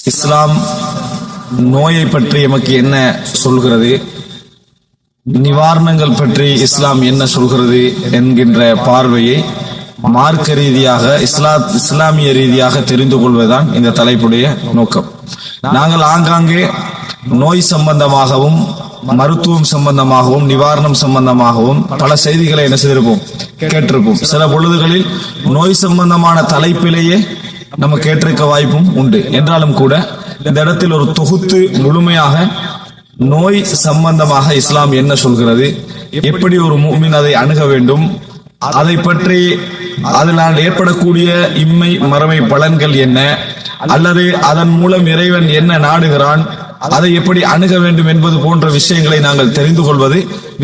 இஸ்லாம் நோயை பற்றி எமக்கு என்ன சொல்கிறது? நிவாரணங்கள் பற்றி இஸ்லாம் என்ன சொல்கிறது என்கின்ற பார்வையை மார்க்க ரீதியாக இஸ்லா இஸ்லாமிய ரீதியாக தெரிந்து கொள்வதுதான் இந்த தலைப்புடைய நோக்கம். நாங்கள் ஆங்காங்கே நோய் சம்பந்தமாகவும் மருத்துவம் சம்பந்தமாகவும் நிவாரணம் சம்பந்தமாகவும் பல செய்திகளை என்ன செய்திருப்போம்? கேட்டிருப்போம். சில பொழுதுகளில் நோய் சம்பந்தமான தலைப்பிலேயே நம்ம கேட்டிருக்க வாய்ப்பும் உண்டு. என்றாலும் கூட இந்த இடத்தில் ஒரு தொகுத்து முழுமையாக நோய் சம்பந்தமாக இஸ்லாம் என்ன சொல்கிறது? எப்படி ஒரு மூமின் அதை அணுக வேண்டும்? அதை பற்றி அதனால் ஏற்படக்கூடிய இம்மை மறமை பலன்கள் என்ன? அல்லது அதன் மூலம் இறைவன் என்ன நாடுகிறான்? அதை எப்படி அணுக வேண்டும் என்பது போன்ற விஷயங்களை நாங்கள் தெரிந்து கொள்வது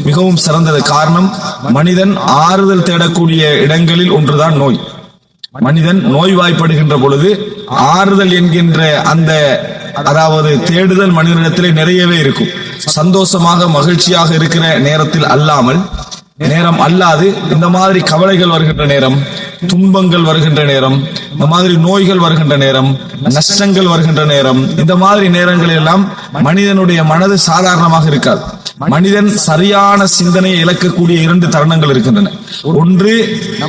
மிகவும் சிறந்தது. காரணம் மனிதன் ஆறுதல் தேடக்கூடிய இடங்களில் ஒன்றுதான் நோய். மனிதன் நோய்வாய்ப்படுகின்ற பொழுது ஆறுதல் என்கின்ற அந்த அதாவது தேடுதல் மனிதனிடத்திலே நிறையவே இருக்கும். சந்தோஷமாக மகிழ்ச்சியாக இருக்கிற நேரத்தில் அல்லாமல் நேரம் அல்லாது இந்த மாதிரி கவலைகள் வருகின்ற நேரம் துன்பங்கள் வருகின்ற நேரம் இந்த மாதிரி நோய்கள் வருகின்ற நேரம் நஷ்டங்கள் வருகின்ற நேரம் இந்த மாதிரி நேரங்கள் எல்லாம் மனிதனுடைய மனது சாதாரணமாக இருக்காது. மனிதன் சரியான சிந்தனையை இழக்கக்கூடிய இரண்டு தருணங்கள் இருக்கின்றன. ஒன்று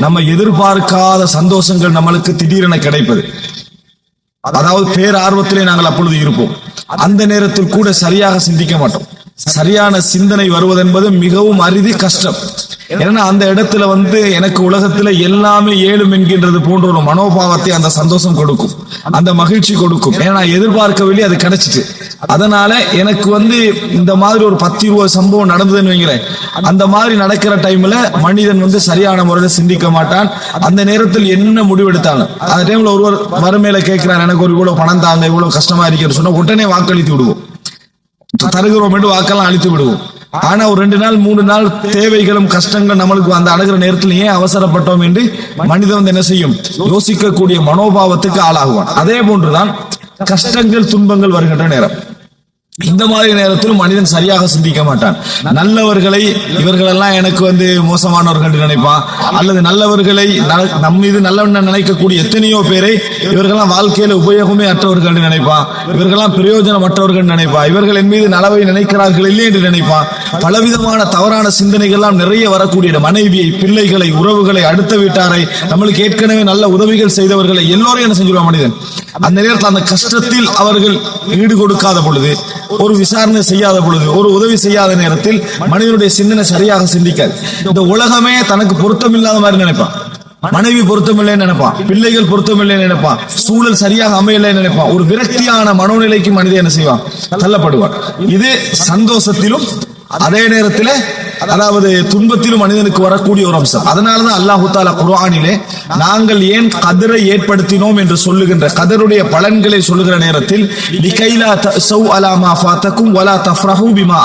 நம்ம எதிர்பார்க்காத சந்தோஷங்கள் நம்மளுக்கு திடீரென கிடைப்பது. அதாவது பேரார்வத்திலே நாங்கள் அப்பொழுது இருப்போம். அந்த நேரத்தில் கூட சரியாக சிந்திக்க மாட்டோம். சரியான சிந்தனை வருவதென்பது மிகவும் அரிதி கஷ்டம். ஏன்னா அந்த இடத்துல வந்து எனக்கு உலகத்துல எல்லாமே ஏழும் என்கின்றது போன்ற ஒரு மனோபாவத்தை அந்த சந்தோஷம் கொடுக்கும். அந்த மகிழ்ச்சி கொடுக்கும். ஏன்னா எதிர்பார்க்கவில்லை அது கிடைச்சிட்டு. அதனால எனக்கு வந்து இந்த மாதிரி ஒரு பத்து இருபது சம்பவம் நடந்ததுன்னு வைங்களேன். அந்த மாதிரி நடக்கிற டைம்ல மனிதன் வந்து சரியான முறையில சிந்திக்க மாட்டான். அந்த நேரத்தில் என்ன முடிவெடுத்தாலும். அந்த டைம்ல ஒருவர் வறுமையில கேட்கிறார் எனக்கு ஒரு இவ்வளவு பணம் தாங்க இவ்வளவு கஷ்டமா இருக்கிறது சொன்னா உடனே வாக்களித்து விடுவோம். தருகிறோம் என்று வாக்கெல்லாம் அழித்து விடுவோம். ஆனா ஒரு ரெண்டு நாள் மூணு நாள் தேவைகளும் கஷ்டங்கள் நம்மளுக்கு அந்த அழகிற நேரத்தில் ஏன் அவசரப்பட்டோம் என்று மனிதன் வந்து என்ன செய்யும்? யோசிக்கக்கூடிய மனோபாவத்துக்கு ஆளாகுவான். அதே போன்றுதான் கஷ்டங்கள் துன்பங்கள் வருகின்ற நேரம். இந்த மாதிரி நேரத்தில் மனிதன் சரியாக சிந்திக்க மாட்டான். நல்லவர்களை இவர்களெல்லாம் எனக்கு வந்து மோசமானவர்கள் என்று நினைப்பான். அல்லது நல்லவர்களை நம் மீது நல்லவண்ண நினைக்கக்கூடிய எத்தனையோ பேரை இவர்களெல்லாம் வாழ்க்கையில உபயோகமே அற்றவர்கள் என்று நினைப்பான். இவர்களெல்லாம் பிரயோஜனமற்றவர்கள் நினைப்பான். இவர்கள் என் மீது நலவை நினைக்கிறார்கள் இல்லை என்று நினைப்பான். பலவிதமான தவறான சிந்தனைகள் எல்லாம் நிறைய வரக்கூடிய மனைவியை பிள்ளைகளை உறவுகளை அடுத்த வீட்டாரை நம்மளுக்கு ஏற்கனவே நல்ல உதவிகள் செய்தவர்களை எல்லோரும் என்ன செஞ்சிருவான் மனிதன்? அந்த நேரத்தில் அந்த கஷ்டத்தில் அவர்கள் ஈடு கொடுக்காத பொழுது ஒரு விசாரணை செய்யாத பொழுது ஒரு உதவி செய்யாத நேரத்தில் மனிதனுடைய சிந்தனை சரியாக சிந்திக்காது. இந்த உலகமே தனக்கு பொருத்தமில்லாத மாதிரி நினைப்பான். மனைவி பொருத்தமில்லைன்னு நினைப்பான். பிள்ளைகள் பொருத்தமில்லைன்னு நினைப்பான். சூழல் சரியாக அமையலைன்னு நினைப்பான். ஒரு விரக்தியான மனோநிலைக்கு மனிதன் என்ன செய்வான்? தள்ளப்படுவான். இது சந்தோஷத்திலும் அதே நேரத்தில் அதாவது துன்பத்திலும் மனிதனுக்கு வரக்கூடிய ஒரு அம்சம். அதனாலதான் அல்லாஹு தாலா குர்ஆனிலே நாங்கள் ஏன் கதிரை ஏற்படுத்தினோம் என்று சொல்லுகின்ற கதருடைய பலன்களை சொல்லுகிற நேரத்தில் லிகைலா தஸௌ அலா ஃபாத்தக்கும் வலா தஃப்ரஹு பிமா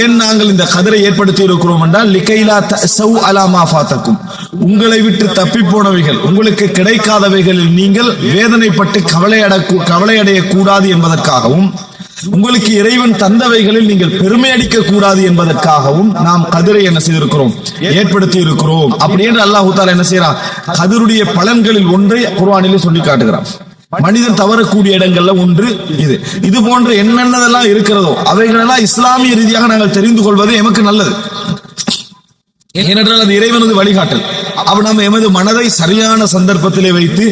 ஏன் நாங்கள் இந்த கதிரை ஏற்படுத்தி இருக்கிறோம் என்றால் லிகைலா தஸௌ அலா ஃபாத்தக்கும். உங்களை விட்டு தப்பி போனவைகள் உங்களுக்கு கிடைக்காதவைகளில் நீங்கள் வேதனைப்பட்டு கவலையட கவலையடைய கூடாது என்பதற்காகவும் உங்களுக்கு இறைவன் தந்தவைகளில் நீங்கள் பெருமை அடிக்க கூடாது என்பதற்காகவும் நாம் கதிரை என்ன செய்திருக்கிறோம்? ஏற்படுத்தி இருக்கிறோம் அப்படி என்று அல்லாஹு தாலா என்ன செய்யறான் கதிருடைய பலன்களில் ஒன்றை குர்வானிலே சொல்லி காட்டுகிறான். மனிதன் தவறக்கூடிய இடங்கள்ல ஒன்று இது. இது போன்ற என்னென்னதெல்லாம் இருக்கிறதோ அவைகளெல்லாம் இஸ்லாமிய ரீதியாக நாங்கள் தெரிந்து கொள்வது எமக்கு நல்லது. ஏனென்றால் அது இறைவனது வழிகாட்டல். அப்ப நம்ம எமது மனதை சரியான சந்தர்ப்பத்திலே வைத்து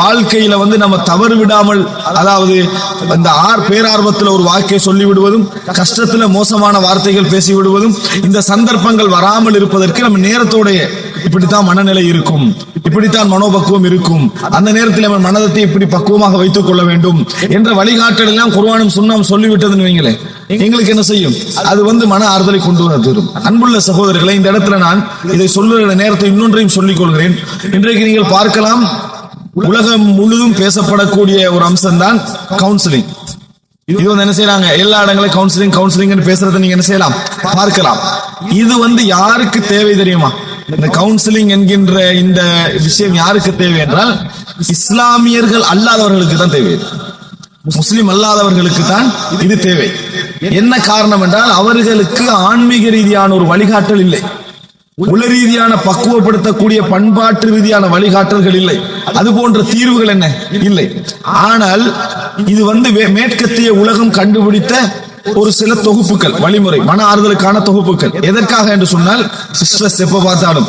வாழ்க்கையில வந்து நம்ம தவறு விடாமல் அதாவது இந்த ஆர் பேரார்வத்தில் ஒரு வாக்கை சொல்லி விடுவதும் கஷ்டத்துல மோசமான வார்த்தைகள் பேசி விடுவதும் இந்த சந்தர்ப்பங்கள் வராமல் இருப்பதற்கு நம்ம நேரத்தோடைய இப்படித்தான் மனநிலை இருக்கும். இப்படித்தான் மனோபக்குவம் இருக்கும். அந்த நேரத்தில் நம்ம மனதத்தை இப்படி பக்குவமாக வைத்துக் கொள்ள வேண்டும் என்ற வழிகாட்டல் எல்லாம் குருவானும் சுண்ணாம் சொல்லிவிட்டதுன்னு வைங்களேன். எங்களுக்கு என்ன செய்யும்? அது வந்து மன ஆறுதலை கொண்டு வர தரும். அன்புள்ள சகோதரர்களை இந்த இடத்துல நான் இதை சொல்லுகிற நேரத்தை இன்னொன்றையும் சொல்லிக் கொள்கிறேன் இன்றைக்கு நீங்கள் பார்க்கலாம் உலகம் முழுதும் பேசப்படக்கூடிய ஒரு அம்சம் தான் கவுன்சிலிங் இது வந்து என்ன செய்யறாங்க எல்லா இடங்களும் கவுன்சிலிங் கவுன்சிலிங் பேசுறதை நீங்க என்ன செய்யலாம்? பார்க்கலாம். இது வந்து யாருக்கு தேவை தெரியுமா? இந்த கவுன்சிலிங் என்கின்ற இந்த விஷயம் யாருக்கு தேவை என்றால் இஸ்லாமியர்கள் அல்லாதவர்களுக்கு தான் தேவை. முஸ்லிம் அல்லாதவர்களுக்கு தான் இது தேவை. என்ன காரணம் என்றால் அவர்களுக்கு ஆன்மீக ரீதியான ஒரு வழிகாட்டல் இல்லை. உல ரீதியான பக்குவப்படுத்தக்கூடிய பண்பாட்டு ரீதியான வழிகாட்டல்கள் இல்லை. அது போன்ற தீர்வுகள் என்ன? இல்லை. ஆனால் இது வந்து மேற்கத்திய உலகம் கண்டுபிடித்த ஒரு சில தொகுப்புகள் வழிமுறை மன ஆறுதலுக்கான தொகுப்புகள். எதற்காக என்று சொன்னால் ஸ்ட்ரெஸ் எப்ப பார்த்தாலும்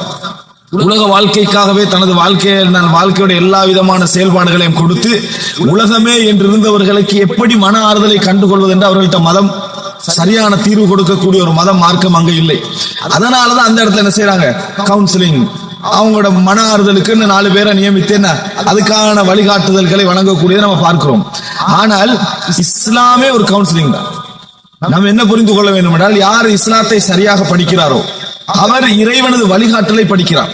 உலக வாழ்க்கைக்காகவே தனது வாழ்க்கையை நான் வாழ்க்கையோட எல்லா விதமான செயல்பாடுகளையும் கொடுத்து உலகமே என்று இருந்தவர்களுக்கு எப்படி மன ஆறுதலை கண்டுகொள்வது என்று அவர்கள்ட்ட மதம் சரியான தீர்வு கொடுக்கக்கூடிய ஒரு மதம் மார்க்கம் அங்க இல்லை. அதனாலதான் அந்த இடத்துல என்ன செய்யறாங்க கவுன்சிலிங் அவங்களோட மன ஆறுதலுக்குன்னு நாலு பேரை நியமித்து என்ன? அதுக்கான வழிகாட்டுதல்களை வழங்கக்கூடியதை நம்ம பார்க்கிறோம். ஆனால் இஸ்லாமே ஒரு கவுன்சிலிங் தான். நாம் என்ன புரிந்து கொள்ள வேண்டும் என்றால் யார் இஸ்லாத்தை சரியாக படிக்கிறாரோ அவர் இறைவனது வழிகாட்டலை படிக்கிறார்.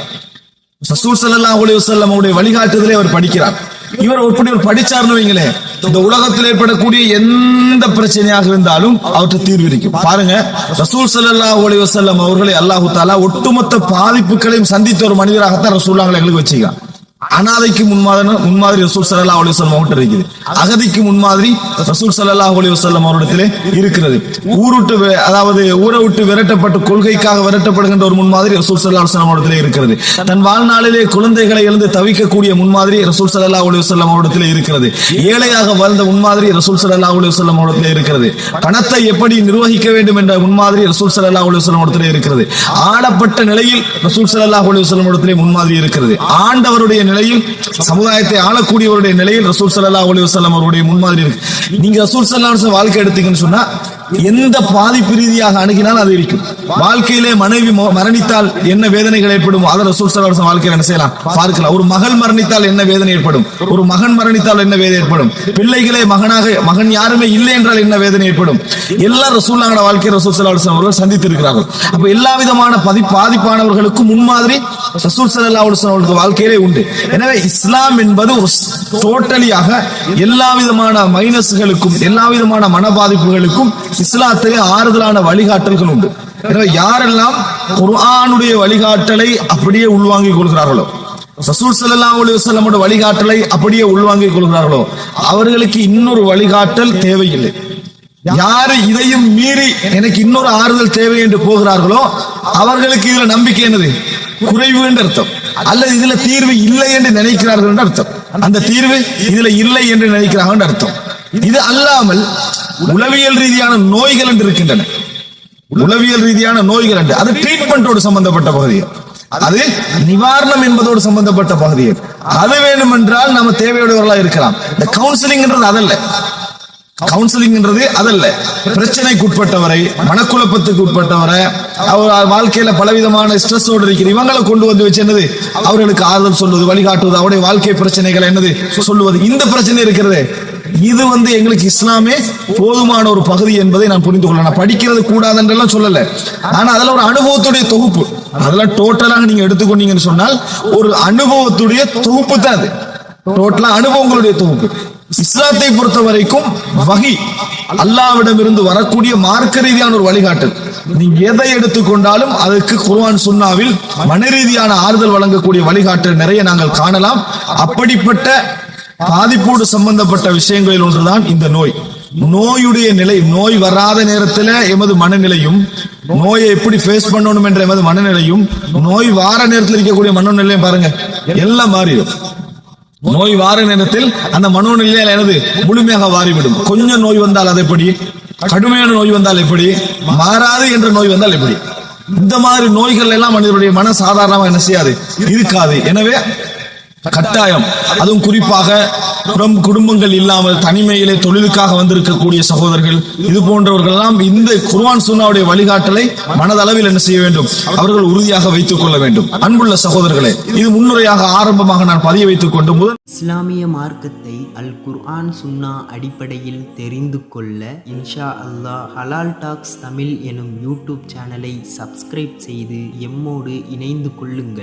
ரசூல் சல்லா அலைஹி வஸல்லம் அவருடைய வழிகாட்டுதலை அவர் படிக்கிறார். இவர் எப்படி ஒரு படிச்சார்னு வைங்களேன். இந்த உலகத்தில் ஏற்படக்கூடிய எந்த பிரச்சனையாக இருந்தாலும் அவற்றை தீர்வு இருக்கும் பாருங்க ரசூல் சல்லா அலைஹி வசல்லம் அவர்களை அல்லாஹு தாலா ஒட்டுமொத்த பாதிப்புகளையும் சந்தித்த ஒரு மனிதராகத்தான் ரசூல்லாங்களை எங்களுக்கு வச்சுக்கிறான் அனாதைக்கு முன்மாதிரி முன்மாதிரி ரசூல் சல்லா அலி வஸல்லம் அவர்கிட்ட இருக்குது. அகதிக்கு முன்மாதிரி ரசூல் சல்லா அலி வஸல்லம் அவரிடத்திலே இருக்கிறது. ஊருட்டு அதாவது ஊரை விட்டு விரட்டப்பட்டு கொள்கைக்காக விரட்டப்படுகின்ற ஒரு முன்மாதிரி ரசூல் சல்லா அலுவலம் வஸல்லம் அவரிடத்திலே இருக்கிறது. தன் வாழ்நாளிலே குழந்தைகளை எழுந்து தவிக்கக்கூடிய முன்மாதிரி ரசூல் சல்லா அலி வஸல்லம் அவரிடத்திலே இருக்கிறது. ஏழையாக வாழ்ந்த முன்மாதிரி ரசூல் சல்லா அலி வஸல்லம் அவரிடத்திலே இருக்கிறது. பணத்தை எப்படி நிர்வகிக்க வேண்டும் என்ற முன்மாதிரி ரசூல் சல்லா அலி வஸல்லம் அவரிடத்திலே இருக்கிறது. ஆடப்பட்ட நிலையில் ரசூல் சல்லா அலி வஸல்லம் இடத்திலே முன்மாதிரி இருக்கிறது. ஆண்டவருடைய நிலையில் சமுதாயத்தை ஆளக்கூடியவருடைய நிலையில் ரசூல் சல்லா அலைஹி வஸல்லம் அவருடைய முன்மாதிரி இருக்கு. நீங்க ரசூல் சல்லா வாழ்க்கை எடுத்தீங்கன்னு சொன்னா எந்த பாதிப்பு ரீதியாக அணுகினாலும் அது இருக்கும். வாழ்க்கையிலே மனைவி மரணித்தால் என்ன வேதனைகள் ஏற்படும்? அதை ரசூல் ஸல்லல்லாஹு வாழ்க்கையில் என்ன செய்யலாம்? பார்க்கலாம். ஒரு மகள் மரணித்தால் என்ன வேதனை ஏற்படும்? ஒரு மகன் மரணித்தால் என்ன வேதனை ஏற்படும்? பிள்ளைகளே மகனாக மகன் யாருமே இல்லை என்றால் என்ன வேதனை ஏற்படும்? எல்லா ரசூல்லாங்கட வாழ்க்கை ரசூல் ஸல்லல்லாஹு அவர்கள் சந்தித்து அவர்கள் சந்தித்திருக்கிறார்கள். அப்ப எல்லா விதமான பதி பாதிப்பானவர்களுக்கும் முன்மாதிரி ரசூல் ஸல்லல்லாஹு அவர்களுக்கு வாழ்க்கையிலே உண்டு. எனவே இஸ்லாம் என்பது ஒரு டோட்டலியாக எல்லா விதமான மைனஸ்களுக்கும் எல்லா விதமான மன பாதிப்புகளுக்கும் இஸ்லாத்திலே ஆறுதலான வழிகாட்டல்கள் உண்டு. எனவே யாரெல்லாம் குர்ஆனுடைய வழிகாட்டலை அப்படியே உள்வாங்கிக் கொள்கிறார்களோ ரசூல் சல்லா அலைஹி வழிகாட்டலை அப்படியே உள்வாங்கிக் கொள்கிறார்களோ அவர்களுக்கு இன்னொரு வழிகாட்டல் தேவையில்லை. யாரு இதையும் மீறி எனக்கு இன்னொரு ஆறுதல் தேவை என்று போகிறார்களோ அவர்களுக்கு இதுல நம்பிக்கை என்னது? குறைவு என்று அர்த்தம். அல்லது இதுல தீர்வு இல்லை என்று நினைக்கிறார்கள் என்று அர்த்தம். அந்த தீர்வு இதுல இல்லை என்று நினைக்கிறார்கள் அர்த்தம். இது அல்லாமல் உளவியல் ரீதியான நோய்கள் என்று இருக்கின்றன. உளவியல் ரீதியான நோய்கள் என்று. அது ட்ரீட்மெண்டோடு சம்பந்தப்பட்ட பகுதி. அது நிவாரணம் என்பதோடு சம்பந்தப்பட்ட பகுதி. அது வேண்டும் என்றால் நம்ம தேவையுடையவர்களா இருக்கலாம். இந்த கவுன்சிலிங்ன்றது அதல்ல. கவுன்சிலிங்ன்றது அதல்ல. பிரச்சனைக்கு உட்பட்டவரை மனக்குழப்பத்துக்கு உட்பட்டவரை அவர் வாழ்க்கையில பலவிதமான ஸ்ட்ரெஸ்ஸோடு இருக்கிற இவங்களை கொண்டு வந்து வச்சு என்னது? அவர்களுக்கு ஆறுதல் சொல்வது வழிகாட்டுவது அவருடைய வாழ்க்கை பிரச்சனைகளை என்னது? சொல்லுவது. இந்த பிரச்சனை இருக்கிறது. இது வந்து எங்களுக்கு இஸ்லாமே போதுமான ஒரு பகுதி என்பதை நான் புரிந்து கொள்ள நான் படிக்கிறது கூடாதுன்றெல்லாம் சொல்லல. ஆனா அதுல ஒரு அனுபவத்துடைய தொகுப்பு. அதெல்லாம் டோட்டலாக நீங்க எடுத்துக்கொண்டீங்கன்னு சொன்னால் ஒரு அனுபவத்துடைய தொகுப்பு தான் அது. டோட்டலா அனுபவங்களுடைய தொகுப்பு. இஸ்லாத்தை பொறுத்த வரைக்கும் வகி அல்லாவிடம் இருந்து வரக்கூடிய மார்க்க ரீதியான ஒரு வழிகாட்டல். நீங்க எதை எடுத்துக்கொண்டாலும் அதுக்கு குர்வான் சுன்னாவில் மன ரீதியான ஆறுதல் வழங்கக்கூடிய வழிகாட்டல் நிறைய நாங்கள் காணலாம். அப்படிப்பட்ட பாதிப்போடு சம்பந்தப்பட்ட விஷயங்களில் ஒன்றுதான் இந்த நோய். நோயுடைய நிலை நோய் வராத நேரத்துல எமது மனநிலையும் நோயை எப்படி ஃபேஸ் பண்ணணும் என்ற எமது மனநிலையும் நோய் வார நேரத்தில் இருக்கக்கூடிய மனநிலையும் பாருங்க எல்லாம் மாறிடும். நோய் வார நேரத்தில் அந்த மனோநிலையில் எனது முழுமையாக வாரிவிடும். கொஞ்சம் நோய் வந்தால் அது எப்படி? கடுமையான நோய் வந்தால் எப்படி? மாறாது என்ற நோய் வந்தால் எப்படி? இந்த மாதிரி நோய்கள் எல்லாம் மனிதனுடைய மன சாதாரணமாக என்ன செய்யாது? இருக்காது. எனவே கட்டாயம். அதுவும் குறிப்பாக புறம் குடும்பங்கள் இல்லாமல் தனிமையிலே தொழிலுக்காக வந்திருக்கக்கூடிய சகோதரர்கள் இது போன்றவர்கள் எல்லாம் இந்த குர்ஆன் சுன்னாவுடைய வழிகாட்டலை மனதளவில் என்ன செய்ய வேண்டும்? அவர்கள் உறுதியாக வைத்துக் கொள்ள வேண்டும். அன்புள்ள சகோதரர்களே இது முன்னுரையாக ஆரம்பமாக நான் பதிய வைத்துக் கொண்டு முதல் இஸ்லாமிய மார்க்கத்தை அல் குர்ஆன் சுன்னா அடிப்படையில் தெரிந்து கொள்ள இன்ஷா அல்லாஹ் ஹலால் டாக்ஸ் தமிழ் எனும் யூடியூப் சேனலை சப்ஸ்கிரைப் செய்து எம்மோடு இணைந்து கொள்ளுங்கள்.